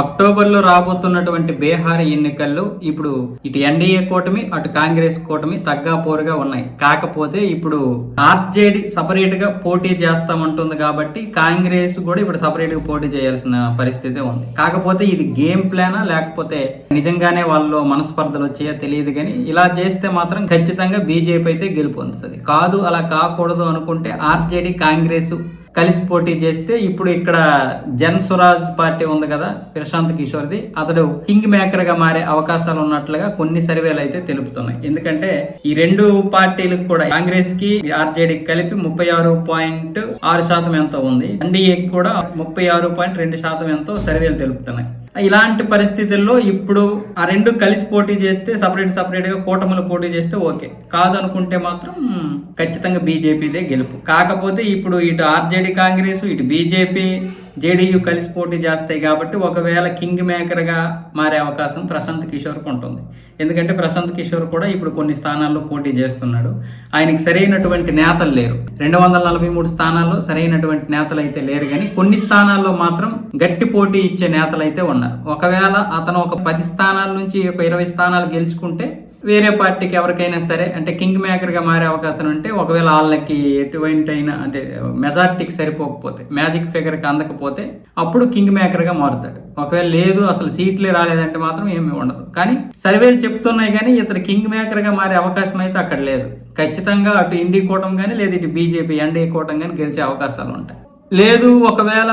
అక్టోబర్లో రాబోతున్నటువంటి బీహార్ ఎన్నికల్లో ఇప్పుడు ఇటు ఎన్డీఏ కూటమి అటు కాంగ్రెస్ కూటమి తగ్గాపోరుగా ఉన్నాయి. కాకపోతే ఇప్పుడు ఆర్జేడి సపరేట్గా పోటీ చేస్తామంటుంది కాబట్టి కాంగ్రెస్ కూడా ఇప్పుడు సపరేట్గా పోటీ చేయాల్సిన పరిస్థితి ఉంది. కాకపోతే ఇది గేమ్ ప్లానా లేకపోతే నిజంగానే వాళ్ళు మనస్పర్ధలు వచ్చాయో తెలియదు కానీ ఇలా చేస్తే మాత్రం ఖచ్చితంగా బీజేపీ అయితే గెలుపొందుతుంది. కాదు అలా కాకూడదు అనుకుంటే ఆర్జేడి కాంగ్రెస్ కలిసి పోటీ చేస్తే ఇప్పుడు ఇక్కడ జన్ స్వరాజ్ పార్టీ ఉంది కదా ప్రశాంత్ కిషోర్ది. అతడు కింగ్ మేకర్గా మారే అవకాశాలు ఉన్నట్లుగా కొన్ని సర్వేలు అయితే తెలుపుతున్నాయి. ఎందుకంటే ఈ రెండు పార్టీలకు కూడా కాంగ్రెస్కి ఆర్జేడీ కలిపి ముప్పై ఆరు పాయింట్ ఆరు శాతం ఎంతో ఉంది. ఎన్డీఏకి కూడా ముప్పై ఆరు పాయింట్ రెండు శాతం ఎంతో సర్వేలు తెలుపుతున్నాయి. ఇలాంటి పరిస్థితుల్లో ఇప్పుడు ఆ రెండు కలిసి పోటీ చేస్తే సపరేట్ సపరేట్గా కూటములు పోటీ చేస్తే ఓకే. కాదనుకుంటే మాత్రం ఖచ్చితంగా బీజేపీదే గెలుపు. కాకపోతే ఇప్పుడు ఇటు ఆర్జేడీ కాంగ్రెస్ ఇటు బీజేపీ జేడీయూ కలిసి పోటీ చేస్తాయి కాబట్టి ఒకవేళ కింగ్ మేకర్గా మారే అవకాశం ప్రశాంత్ కిషోర్కి ఉంటుంది. ఎందుకంటే ప్రశాంత్ కిషోర్ కూడా ఇప్పుడు కొన్ని స్థానాల్లో పోటీ చేస్తున్నాడు. ఆయనకి సరైనటువంటి నేతలు లేరు. రెండు వందల నలభై మూడు స్థానాల్లో సరైనటువంటి నేతలు అయితే లేరు కానీ కొన్ని స్థానాల్లో మాత్రం గట్టి పోటీ ఇచ్చే నేతలు అయితే ఉన్నారు. ఒకవేళ అతను ఒక పది స్థానాల నుంచి ఒక ఇరవై స్థానాలు గెలుచుకుంటే వేరే పార్టీకి ఎవరికైనా సరే అంటే కింగ్ మేకర్గా మారే అవకాశం ఉంటే ఒకవేళ వాళ్ళకి ఎటువంటి అయినా అంటే మెజార్టీకి సరిపోకపోతే మ్యాజిక్ ఫిగర్కి అందకపోతే అప్పుడు కింగ్ మేకర్గా మారుతాడు. ఒకవేళ లేదు అసలు సీట్లే రాలేదంటే మాత్రం ఏమీ ఉండదు. కానీ సర్వేలు చెప్తున్నాయి కానీ ఇతను కింగ్ మేకర్గా మారే అవకాశం అయితే అక్కడ లేదు. ఖచ్చితంగా అటు ఇండి కూటం కానీ లేదు ఇటు బీజేపీ ఎన్డీ కోటం కానీ గెలిచే అవకాశాలు ఉంటాయి. లేదు ఒకవేళ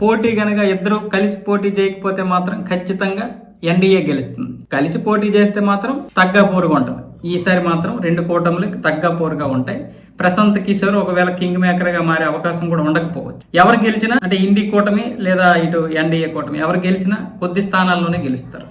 పోటీ గనక ఇద్దరు కలిసి పోటీ చేయకపోతే మాత్రం ఖచ్చితంగా ఎన్డీఏ గెలుస్తుంది. కలిసి పోటీ చేస్తే మాత్రం తగ్గ పోరుగా ఉంటుంది. ఈసారి మాత్రం రెండు కూటములు తగ్గ పోరుగా ఉంటాయి. ప్రశాంత్ కిషోర్ ఒకవేళ కింగ్ మేకర్గా మారే అవకాశం కూడా ఉండకపోవచ్చు. ఎవరు గెలిచినా అంటే ఇండి కూటమి లేదా ఇటు ఎన్డీఏ కూటమి ఎవరు గెలిచినా కొద్ది స్థానాల్లోనే గెలుస్తారు.